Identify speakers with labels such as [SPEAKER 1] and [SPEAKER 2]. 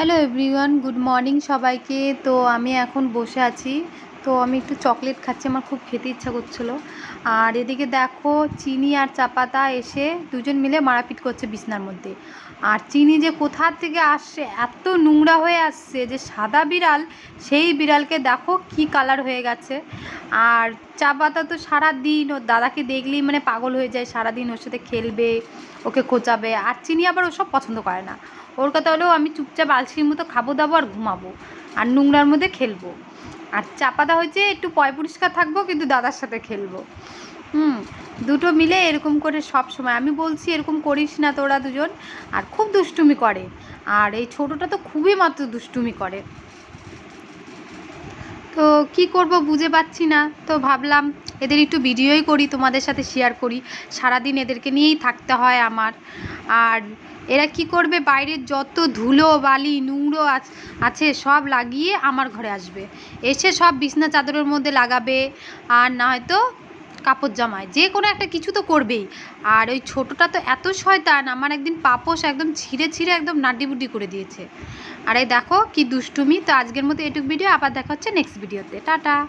[SPEAKER 1] Hello everyone good morning সবাইকে। তো আমি এখন বসে আছি। তো আমি একটু চকলেট খাচ্ছি, আমার খুব খেতে ইচ্ছা করছিল। আর এদিকে দেখো, চিনি আর চাপাতা এসে দুজন মিলে মারাপিট করছে বিছনার মধ্যে। আর চিনি যে কোথা থেকে আসছে, এত নোংরা হয়ে আসছে যে সাদা বিড়াল, সেই বিড়ালকে দেখো কি কালার হয়ে গেছে। আর চাপাতা তো সারা দিন ওর দাদাকে দেখলেই মানে পাগল হয়ে যায়, সারাদিন ওর সাথে খেলবে, ওকে খোঁচাবে। আর চিনি আবার ওসব পছন্দ করে না। ওর কথা হলেও আমি চুপচাপ আলসির মতো খাব, দাবো আর ঘুমাবো আর নোংরার মধ্যে খেলব। আর চাপাতা হয়েছে, একটু পয় পরিষ্কার থাকব, কিন্তু দাদার সাথে খেলব। হুম, দুটো মিলে এরকম করে সব সময়। আমি বলছি, এরকম করিস না তোরা দুজন। আর খুব দুষ্টুমি করে। আর এই ছোটোটা তো খুবই মাত্র দুষ্টুমি করে। তো কি করব বুঝে পাচ্ছি না। তো ভাবলাম, এদের একটু ভিডিওই করি, তোমাদের সাথে শেয়ার করি। সারাদিন এদেরকে নিয়েই থাকতে হয় আমার। আর এরা কি করবে? বাইরের যত ধুলো, বালি, নোংরো আছ- সব লাগিয়ে আমার ঘরে আসবে। এসে সব বিছনা চাদরের মধ্যে লাগাবে আর না হয়তো কাপড় জামায়। যে কোনো একটা কিছু তো করবেই। আর ওই ছোটোটা তো এত শয়তান, আমার একদিন পাপোশ একদম ছিঁড়ে ছিঁড়ে একদম নাড্ডিবুড্ডি করে দিয়েছে। আর এই দেখো কি দুষ্টুমি। তো আজকের মতো এটুক ভিডিও। আবার দেখা হচ্ছে নেক্সট ভিডিওতে। টাটা!